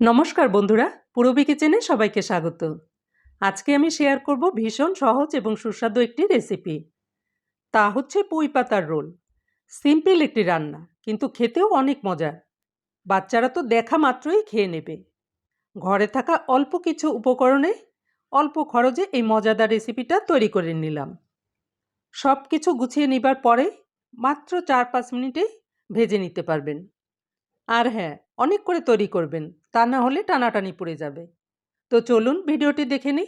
নমস্কার বন্ধুরা, পূরবী কিচেনে সবাইকে স্বাগত। আজকে আমি শেয়ার করব ভীষণ সহজ এবং সুস্বাদু একটি রেসিপি তা হচ্ছে পুঁই পাতার রোল। সিম্পল একটি রান্না, কিন্তু খেতেও অনেক মজার। বাচ্চারা তো দেখা মাত্রই খেয়ে নেবে। ঘরে থাকা অল্প কিছু উপকরণে অল্প খরচে এই মজাদার রেসিপিটা তৈরি করে নিলাম। সব কিছু গুছিয়ে নেবার পরে মাত্র চার পাঁচ মিনিটেই ভেজে নিতে পারবেন। আর হ্যাঁ অনেক করে তৈরি করবেন, তা না হলে টানাটানি পড়ে যাবে। তো চলুন ভিডিওটি দেখে নিই।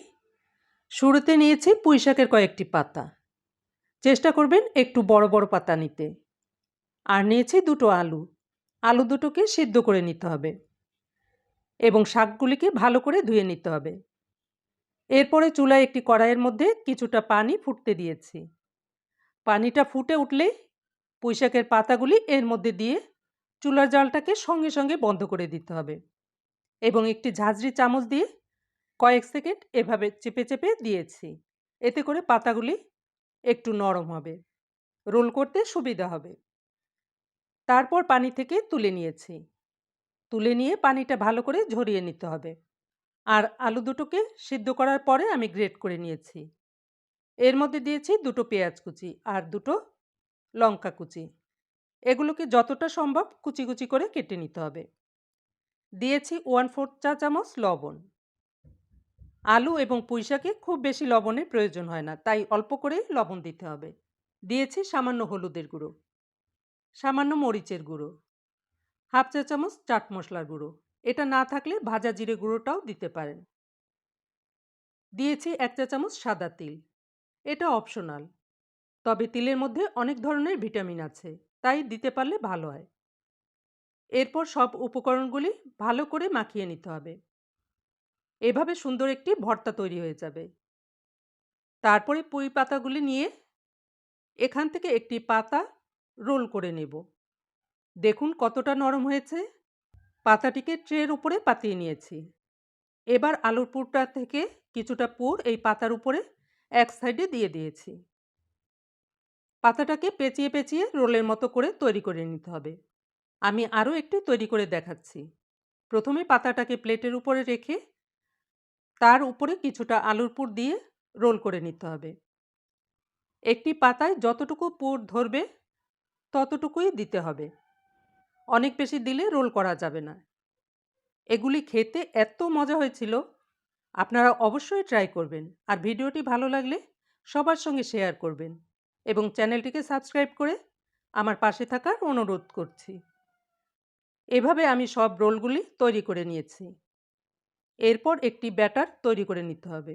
শুরুতে নিয়েছি পুঁই শাকের কয়েকটি পাতা। চেষ্টা করবেন একটু বড় বড় পাতা নিতে। আর নিয়েছি দুটো আলু। আলু দুটোকে সিদ্ধ করে নিতে হবে। এবং শাকগুলিকে ভালো করে ধুয়ে নিতে হবে। এরপরে চুলায় একটি কড়াইয়ের মধ্যে কিছুটা পানি ফুটতে দিয়েছি। পানিটা ফুটে উঠলে পুঁইশাকের পাতাগুলি এর মধ্যে দিয়ে চুলার জলটাকে সঙ্গে সঙ্গে বন্ধ করে দিতে হবে এবং একটি ঝাঁঝরি চামচ দিয়ে কয়েক সেকেন্ড এভাবে চেপে চেপে দিয়েছি। এতে করে পাতাগুলি একটু নরম হবে। রোল করতে সুবিধা হবে। তারপর পানি থেকে তুলে নিয়েছি। তুলে নিয়ে পানিটা ভালো করে ঝরিয়ে নিতে হবে। আর আলু দুটোকে সিদ্ধ করার পরে আমি গ্রেট করে নিয়েছি। এর মধ্যে দিয়েছি দুটো পেঁয়াজ কুচি আর দুটো লঙ্কা কুচি। এগুলোকে যতটা সম্ভব কুচি কুচি করে কেটে নিতে হবে। দিয়েছি ওয়ান ফোর্থ চা চামচ লবণ। আলু এবং পুঁইশাকে খুব বেশি লবণের প্রয়োজন হয় না, তাই অল্প করেই লবণ দিতে হবে। দিয়েছি সামান্য হলুদের গুঁড়ো। সামান্য মরিচের গুঁড়ো। হাফ চা চামচ চাট মশলার গুঁড়ো। এটা না থাকলে ভাজা জিরে গুঁড়োটাও দিতে পারেন। দিয়েছি এক চা চামচ সাদা তিল। এটা অপশনাল। তবে তিলের মধ্যে অনেক ধরনের ভিটামিন আছে। তাই দিতে পারলে ভালো হয়। এরপর সব উপকরণগুলি ভালো করে মাখিয়ে নিতে হবে। এভাবে সুন্দর একটি ভর্তা তৈরি হয়ে যাবে। তারপরে পুঁই পাতাগুলি নিয়ে এখান থেকে একটি পাতা রোল করে নেব। দেখুন কতটা নরম হয়েছে। পাতাটিকে ট্রের উপরে পাতিয়ে নিয়েছি। এবার আলুর পুরটা থেকে কিছুটা পুর এই পাতার উপরে এক সাইডে দিয়ে দিয়েছি। পাতাটাকে পেঁচিয়ে পেঁচিয়ে রোলের মতো করে তৈরি করে নিতে হবে। আমি আরও একটি তৈরি করে দেখাচ্ছি। প্রথমে পাতাটাকে প্লেটের উপরে রেখে, তার উপরে কিছুটা আলুর পুর দিয়ে রোল করে নিতে হবে। একটি পাতায় যতটুকু পুর ধরবে, ততটুকুই দিতে হবে। অনেক বেশি দিলে রোল করা যাবে না। এগুলি খেতে এত মজা হয়েছিল, আপনারা অবশ্যই ট্রাই করবেন। আর ভিডিওটি ভালো লাগলে সবার সঙ্গে শেয়ার করবেন। এবং চ্যানেলটিকে সাবস্ক্রাইব করে আমার পাশে থাকার অনুরোধ করছি। এভাবে আমি সব রোলগুলি তৈরি করে নিয়েছি। এরপর একটি ব্যাটার তৈরি করে নিতে হবে।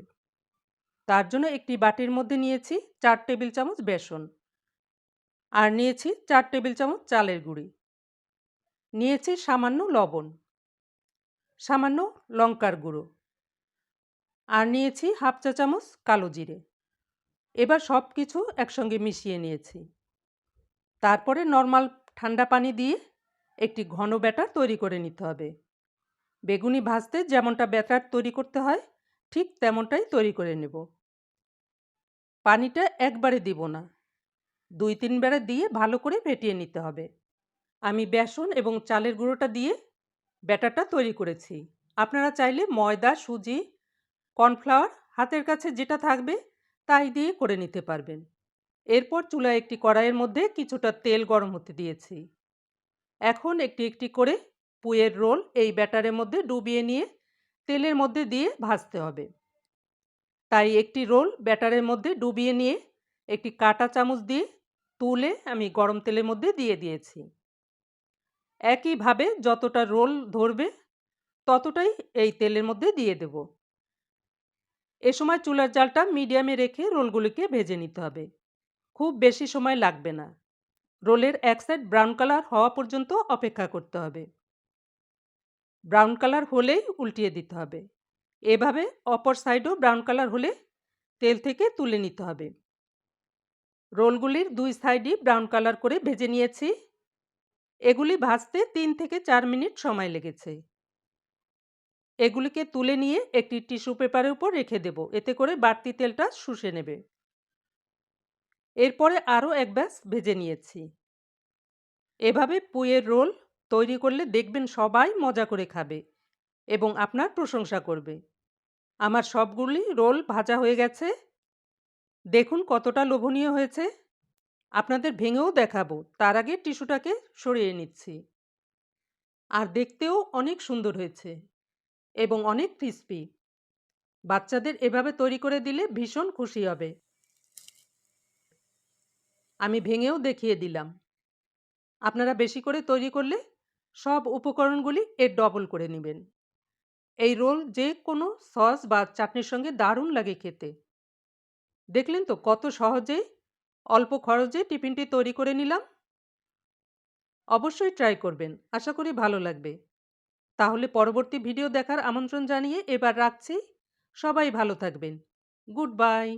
তার জন্য একটি বাটির মধ্যে নিয়েছি চার টেবিল চামচ বেসন আর নিয়েছি চার টেবিল চামচ চালের গুঁড়ি। নিয়েছি সামান্য লবণ, সামান্য লঙ্কার গুঁড়ো আর নিয়েছি হাফ চা চামচ কালো জিরে। এবার সব কিছু একসঙ্গে মিশিয়ে নিয়েছি। তারপরে নর্মাল ঠান্ডা পানি দিয়ে একটি ঘন ব্যাটার তৈরি করে নিতে হবে। বেগুনি ভাজতে যেমনটা ব্যাটার তৈরি করতে হয়, ঠিক তেমনটাই তৈরি করে নেব। পানিটা একবারে দিব না। দুই তিন বেড়া দিয়ে ভালো করে ফেটিয়ে নিতে হবে। আমি বেসন এবং চালের গুঁড়োটা দিয়ে ব্যাটারটা তৈরি করেছি। আপনারা চাইলে ময়দা, সুজি, কর্নফ্লাওয়ার, হাতের কাছে যেটা থাকবে তাই দিয়ে করে নিতে পারবেন। এরপর চুলায় একটি কড়াইয়ের মধ্যে কিছুটা তেল গরম হতে দিয়েছি। এখন একটি একটি করে পুয়ের রোল এই ব্যাটারের মধ্যে ডুবিয়ে নিয়ে তেলের মধ্যে দিয়ে ভাজতে হবে। তাই একটি রোল ব্যাটারের মধ্যে ডুবিয়ে নিয়ে একটি কাটা চামচ দিয়ে তুলে আমি গরম তেলের মধ্যে দিয়ে দিয়েছি। একইভাবে যতটা রোল ধরবে ততটাই এই তেলের মধ্যে দিয়ে দেব। এ সময় চুলার জালটা মিডিয়ামে রেখে রোলগুলিকে ভেজে নিতে হবে। খুব বেশি সময় লাগবে না। রোলের এক সাইড ব্রাউন কালার হওয়া পর্যন্ত অপেক্ষা করতে হবে। ব্রাউন কালার হলেই উল্টিয়ে দিতে হবে। এভাবে অপর সাইডও ব্রাউন কালার হলে তেল থেকে তুলে নিতে হবে। রোলগুলির দুই সাইডই ব্রাউন কালার করে ভেজে নিয়েছি। এগুলি ভাজতে তিন থেকে চার মিনিট সময় লেগেছে। এগুলিকে তুলে নিয়ে একটি টিস্যু পেপারের উপর রেখে দেব। এতে করে বাড়তি তেলটা শুষে নেবে। এরপরে আরও এক ব্যাস ভেজে নিয়েছি। এভাবে পুয়ের রোল তৈরি করলে দেখবেন সবাই মজা করে খাবে এবং আপনার প্রশংসা করবে। আমার সবগুলি রোল ভাজা হয়ে গেছে। দেখুন কতটা লোভনীয় হয়েছে। আপনাদের ভেঙেও দেখাবো। তার আগে টিস্যুটাকে সরিয়ে নিচ্ছি। আর দেখতেও অনেক সুন্দর হয়েছে। এবং অনেক ক্রিস্পি বাচ্চাদের এভাবে তৈরি করে দিলে ভীষণ খুশি হবে। আমি ভেঙেও দেখিয়ে দিলাম। আপনারা বেশি করে তৈরি করলে সব উপকরণগুলি এর ডবল করে নেবেন। এই রোল যে কোনো সস বা চাটনির সঙ্গে দারুণ লাগে খেতে। দেখলেন তো কত সহজেই অল্প খরচে টিফিনটি তৈরি করে নিলাম? অবশ্যই ট্রাই করবেন। আশা করি ভালো লাগবে। তাহলে পরবর্তী ভিডিও দেখার আমন্ত্রণ জানিয়ে এবার রাখছি। সবাই ভালো থাকবেন। Good bye.